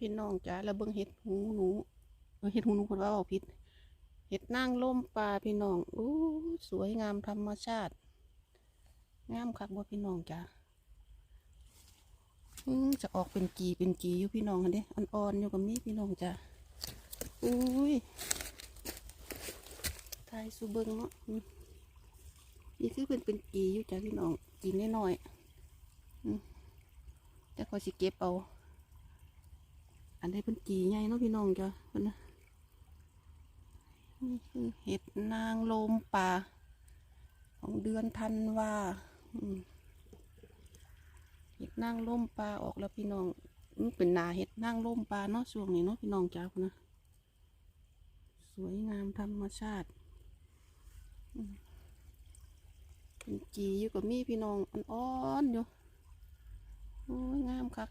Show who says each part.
Speaker 1: พี่น้องจ้าแล้วเบิ่งเห็ดหูหนูเห็ดหูหนูคนว่าเอาผิดเห็ดนางลมปลาพี่น้องอู้สวยงามธรรมชาติ งามคักบ่พี่น้องจ้าอืจะออกเป็นจีเป็นจีอยู่พี่น้องคันเด้อ่อนๆอยู่กับมีพี่น้องจ้าอุ้ยทายสูเบิงเนาะนี่คือเป็นเป็นจีอยู่จ้าพี่น้องจีน้อยๆอืมแต่ขอยสิเก็บเอา อันนี้เป็นจีใหญ่เนาะพี่น้องจ้ะเพิ่นนี่คือเห็ดนางลมป่า ของเดือนธันวาเห็ดนางลมปลาออกแล้วพี่น้องมันเป็นนาเห็ดนางลมปลาเนาะช่วงนี้เนาะพี่น้องจ้าพุ่นนะสวยงามธรรมชาติเป็นจีอยู่กับมีพี่น้องอ่อนๆอยู่โอ้ยงามคัก